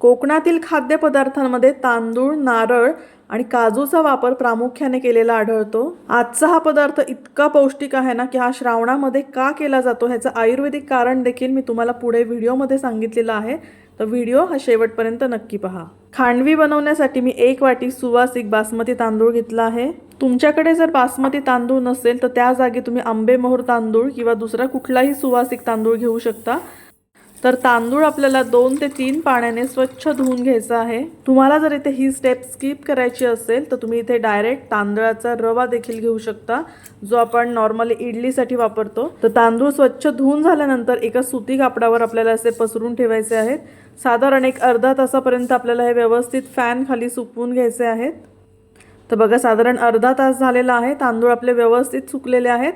कोकणातील खाद्यपदार्थांमध्ये तांदूळ नारळ आणि काजूचा वापर प्रामुख्याने केलेला आढळतो. आजचा हा पदार्थ इतका पौष्टिक आहे ना की हा श्रावणामध्ये का केला जातो ह्याचं आयुर्वेदिक कारण देखील मी तुम्हाला पुढे व्हिडिओमध्ये सांगितलेलं आहे. तर व्हिडिओ हा शेवटपर्यंत नक्की पहा. खांडवी बनवण्यासाठी मी एक वाटी सुवासिक बासमती तांदूळ घेतला आहे. तुमच्याकडे जर बासमती तांदूळ नसेल तर त्या जागी तुम्ही आंबेमोहर तांदूळ किंवा दुसरा कुठलाही सुवासिक तांदूळ घेऊ शकता. तर तांदूळ आपल्याला दोन ते तीन पाण्याने स्वच्छ धुवून घ्यायचं आहे. तुम्हाला जर इथे ही स्टेप स्किप करायची असेल तर तुम्ही इथे डायरेक्ट तांदळाचा रवा देखील घेऊ शकता जो आपण नॉर्मली इडलीसाठी वापरतो. तर तांदूळ स्वच्छ धुवून झाल्यानंतर एका सुती कापडावर आपल्याला असे पसरून ठेवायचे आहेत. साधारण एक अर्धा तासापर्यंत आपल्याला हे व्यवस्थित फॅन खाली सुकवून घ्यायचे आहेत. तर बघा साधारण अर्धा तास झालेला आहे. तांदूळ आपले व्यवस्थित सुकलेले आहेत.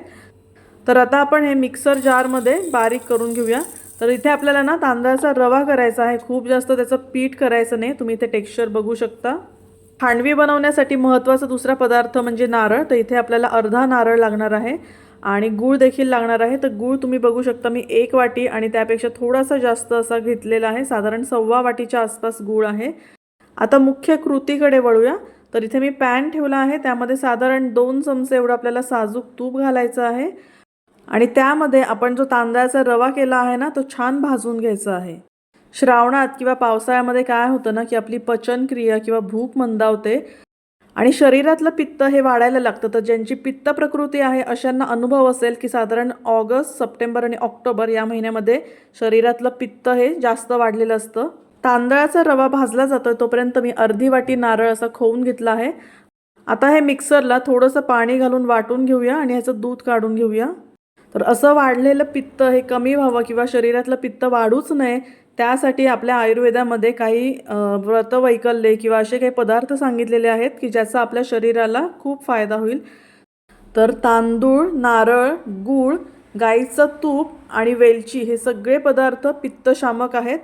तर आता आपण हे मिक्सर जारमध्ये बारीक करून घेऊया. तर इथे आपल्याला ना तांदळाचा रवा करायचा आहे. खूप जास्त त्याचं पीठ करायचं नाही. तुम्ही इथे टेक्स्चर बघू शकता. खांडवी बनवण्यासाठी महत्त्वाचा दुसरा पदार्थ म्हणजे नारळ. तर इथे आपल्याला अर्धा नारळ लागणार आहे आणि गूळ देखील लागणार आहे. तर गूळ तुम्ही बघू शकता. मी एक वाटी आणि त्यापेक्षा थोडासा जास्त असा घेतलेला आहे. साधारण सव्वा वाटीच्या आसपास गूळ आहे. आता मुख्य कृतीकडे वळूया. तर इथे मी पॅन ठेवला आहे. त्यामध्ये साधारण दोन चमचे एवढं आपल्याला साजूक तूप घालायचं आहे. आणि त्यामध्ये आपण जो तांदळाचा रवा केला आहे ना तो छान भाजून घ्यायचा आहे. श्रावणात किंवा पावसाळ्यामध्ये काय होतं ना की आपली पचनक्रिया किंवा भूक मंदावते आणि शरीरातलं पित्त हे वाढायला लागतं. तर ज्यांची पित्त प्रकृती आहे अशांना अनुभव असेल की साधारण ऑगस्ट सप्टेंबर आणि ऑक्टोबर या महिन्यामध्ये शरीरातलं पित्त हे जास्त वाढलेलं असतं. तांदळाचा रवा भाजला जातो तोपर्यंत मी अर्धी वाटी नारळ असा खोवून घेतला आहे. आता हे मिक्सरला थोडंसं पाणी घालून वाटून घेऊया आणि ह्याचं दूध काढून घेऊया. तर असं वाढलेलं पित्त हे कमी व्हावं किंवा शरीरातलं पित्त वाढूच नये त्यासाठी आपल्या आयुर्वेदामध्ये काही व्रतवैकल्ये किंवा असे काही पदार्थ सांगितलेले आहेत की ज्याचा आपल्या शरीराला खूप फायदा होईल. तर तांदूळ नारळ गूळ गाईचं तूप आणि वेलची हे सगळे पदार्थ पित्तशामक आहेत.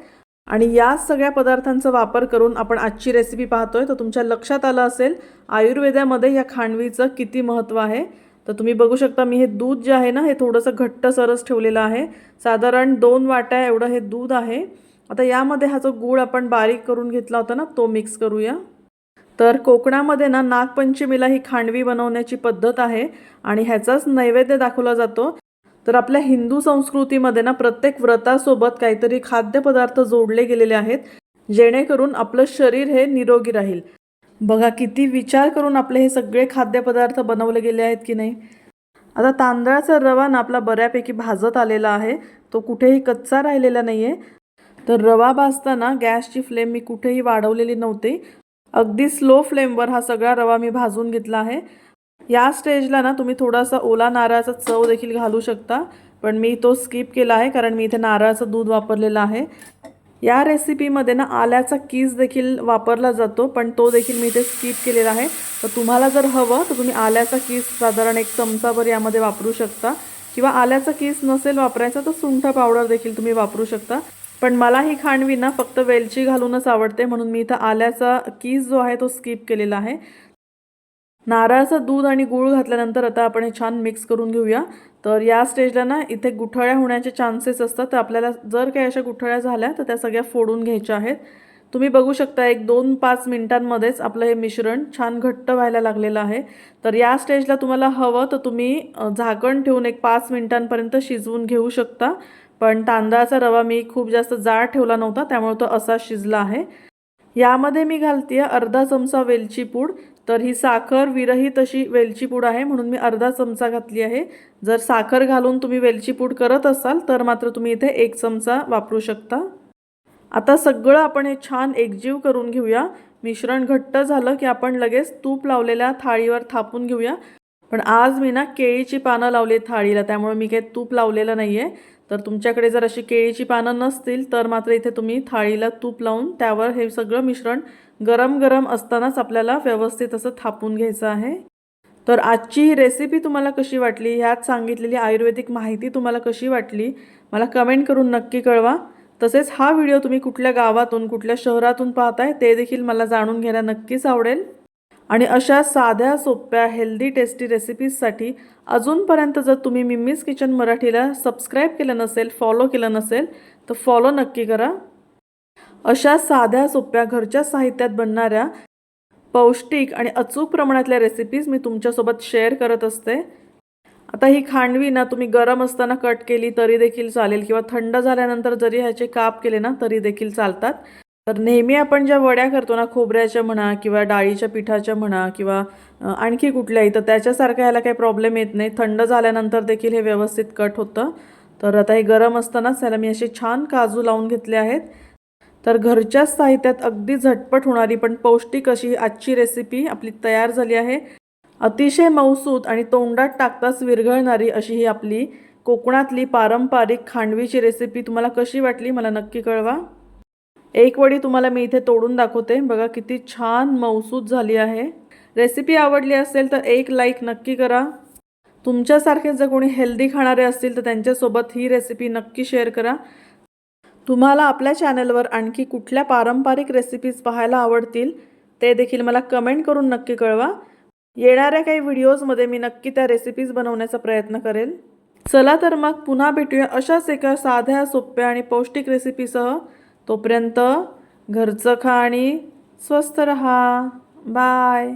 आणि या सगळ्या पदार्थांचा वापर करून आपण आजची रेसिपी पाहतोय तर तुमच्या लक्षात आलं असेल आयुर्वेदामध्ये या खांडवीचं किती महत्त्व आहे. तर तुम्ही बघू शकता मी हे दूध जे आहे ना हे थोडंसं घट्ट सरस ठेवलेलं आहे. साधारण दोन वाट्या एवढं हे दूध आहे. आता यामध्ये हा जो गूळ आपण बारीक करून घेतला होता ना तो मिक्स करूया. तर कोकणामध्ये ना नागपंचमीला ही खांडवी बनवण्याची पद्धत आहे आणि ह्याचाच नैवेद्य दाखवला जातो. तर आपल्या हिंदू संस्कृतीमध्ये ना प्रत्येक व्रतासोबत काहीतरी खाद्यपदार्थ जोडले गेलेले आहेत जेणेकरून आपलं शरीर हे निरोगी राहील. बघा किती विचार करून आपले हे सगळे खाद्यपदार्थ बनवले गेले आहेत की नाही? आता तांदळाचा रवा ना आपला बऱ्यापैकी भाजत आलेला आहे. तो कुठेही कच्चा राहिलेला नाही आहे तर रवा भाजताना गॅसची फ्लेम मी कुठेही वाढवलेली नव्हती. अगदी स्लो फ्लेमवर हा सगळा रवा मी भाजून घेतला आहे. या स्टेजला ना तुम्ही थोडासा ओला नारळाचा चव देखील घालू शकता. पण मी तो स्किप केला आहे कारण मी इथे नारळाचं दूध वापरलेलं आहे. या रेसिपीमध्ये ना आल्याचा कीस देखील वापरला जातो पण तो देखील मी इथे स्किप केलेला आहे. तर तुम्हाला जर हवं तर तुम्ही आल्याचा कीस साधारण एक चमचाभर यामध्ये वापरू शकता. किंवा आल्याचा कीस नसेल वापरायचा तर सुंठ पावडर देखील तुम्ही वापरू शकता. पण मला ही खांडवी ना फक्त वेलची घालूनच आवडते म्हणून मी इथं आल्याचा कीस जो आहे तो स्किप केलेला आहे. नारळाचं दूध आणि गूळ घातल्यानंतर आता आपण हे छान मिक्स करून घेऊया. तर या स्टेजला ना इथे गुठळ्या होण्याचे चान्सेस असतात. तर आपल्याला जर काही अशा गुठळ्या झाल्या तर त्या सगळ्या फोडून घ्यायच्या आहेत. तुम्ही बघू शकता एक दोन पाच मिनिटांमध्येच आपलं हे मिश्रण छान घट्ट व्हायला लागलेलं आहे. तर या स्टेजला तुम्हाला हवं तर तुम्ही झाकण ठेवून एक पाच मिनिटांपर्यंत शिजवून घेऊ शकता. पण तांदळाचा रवा मी खूप जास्त जाड ठेवला नव्हता त्यामुळे तो असा शिजला आहे. यामध्ये मी घालते अर्धा चमचा वेलची पूड. तर ही साखर विरहित अशी वेलची पूड आहे म्हणून मी अर्धा चमचा घातली आहे. जर साखर घालून तुम्ही वेलची पूड करत असाल तर मात्र तुम्ही इथे एक चमचा वापरू शकता. आता सगळं आपण हे छान एकजीव करून घेऊया. मिश्रण घट्ट झालं की आपण लगेच तूप लावलेल्या थाळीवर थापून घेऊया. पण आज मी ना केळीची पानं लावली थाळीला त्यामुळे मी काही तूप लावलेलं नाही आहे तर तुमच्याकडे जर अशी केळीची पानं नसतील तर मात्र इथे तुम्ही थाळीला तूप लावून त्यावर हे सगळं मिश्रण गरम गरम असतानाच आपल्याला व्यवस्थित असं थापून घ्यायचं आहे. तर आजची ही रेसिपी तुम्हाला कशी वाटली? ह्यात सांगितलेली आयुर्वेदिक माहिती तुम्हाला कशी वाटली? मला कमेंट करून नक्की कळवा. तसेच हा व्हिडिओ तुम्ही कुठल्या गावातून कुठल्या शहरातून पाहताय ते देखील मला जाणून घ्यायला नक्कीच आवडेल. आणि अशा साध्या सोप्या हेल्दी टेस्टी रेसिपीजसाठी अजूनपर्यंत जर तुम्ही मिम्मीज किचन मराठीला सबस्क्राईब केलं नसेल फॉलो केलं नसेल तर फॉलो नक्की करा. अशा साध्या सोप्या घरच्या साहित्यात बनणाऱ्या पौष्टिक आणि अचूक प्रमाणातल्या रेसिपीज मी तुमच्यासोबत शेअर करत असते. आता ही खांडवी ना तुम्ही गरम असताना कट केली तरी देखील चालेल किंवा थंड झाल्यानंतर जरी ह्याचे काप केले ना तरी देखील चालतात. तर नेहमी आपण ज्या वड्या करतो ना खोबऱ्याच्या म्हणा किंवा डाळीच्या पिठाच्या म्हणा किंवा आणखी कुठल्याही तर त्याच्यासारखं ह्याला काही प्रॉब्लेम येत नाही. थंड झाल्यानंतर देखील हे व्यवस्थित कट होतं. तर आता हे गरम असतानाच त्याला मी असे छान काजू लावून घेतले आहेत. तर घरच्याच साहित्यात अगदी झटपट होणारी पण पौष्टिक अशी आजची रेसिपी आपली तयार झाली आहे. अतिशय मौसूद आणि तोंडात टाकताच विरघळणारी अशी ही आपली कोकणातली पारंपरिक खांडवीची रेसिपी तुम्हाला कशी वाटली मला नक्की कळवा. एक वडी तुम्हाला मी इथे तोडून दाखवते. बघा किती छान मौसूद झाली आहे. रेसिपी आवडली असेल तर एक लाईक नक्की करा. तुमच्यासारखे जर कोणी हेल्दी खाणारे असतील तर त्यांच्यासोबत ही रेसिपी नक्की शेअर करा. तुम्हाला आपल्या चॅनलवर आणखी कुठल्या पारंपरिक रेसिपीज पाहायला आवडतील ते देखील मला कमेंट करून नक्की कळवा. येणाऱ्या काही व्हिडिओजमध्ये मी नक्की त्या रेसिपीज बनवण्याचा प्रयत्न करेल चला तर मग पुन्हा भेटूया अशाच एका साध्या सोप्या आणि पौष्टिक रेसिपीसह तोपर्यंत घरचं खा आणि स्वस्त रहा. बाय